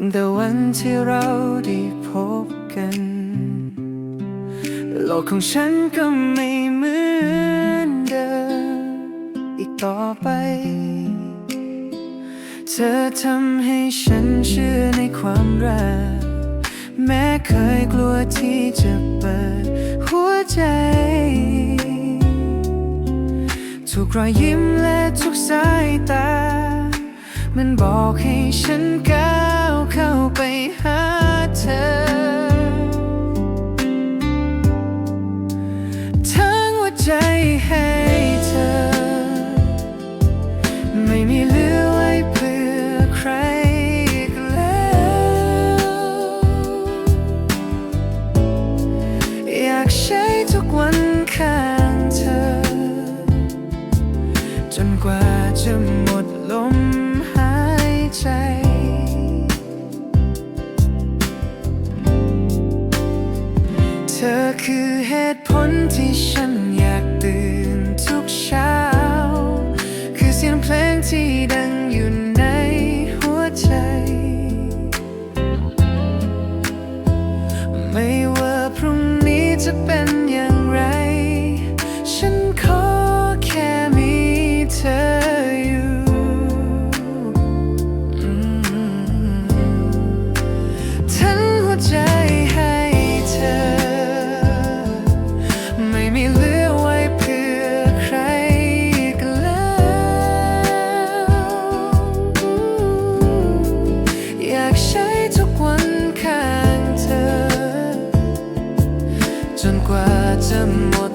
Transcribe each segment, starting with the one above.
ตั้งแต่วันที่เราได้พบกัน โลกของฉันก็ไม่เหมือนเดิมอีกต่อไป เธอทำให้ฉันเชื่อในความรัก แม้เคยกลัวที่จะเปิดหัวใจทุกรอยยิ้มและทุกสายตา มันบอกให้ฉัน ไปหาเธอ ทั้งหัวใจให้เธอ ไม่มีเหลือไว้เพื่อใครอีกแล้ว อยากใช้ทุกวันข้างเธอ จนกว่าจะหมดลมหายใจ คือเหตุผลที่ฉันอยากตื่นทุกเช้า คือเสียงเพลงที่ดั ว่า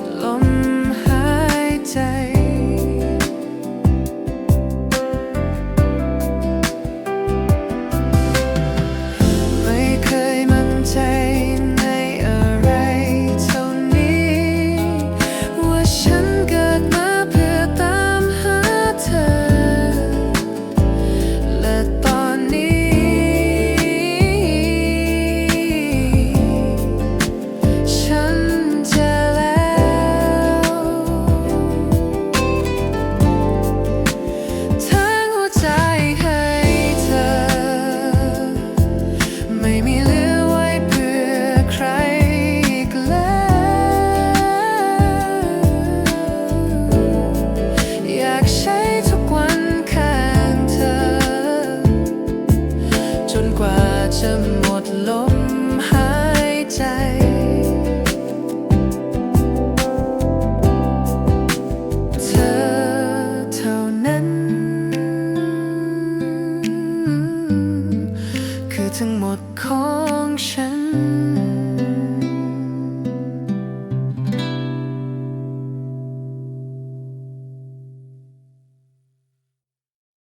ลมหายใจ เธอเท่านั้น คือทั้งหมดของฉัน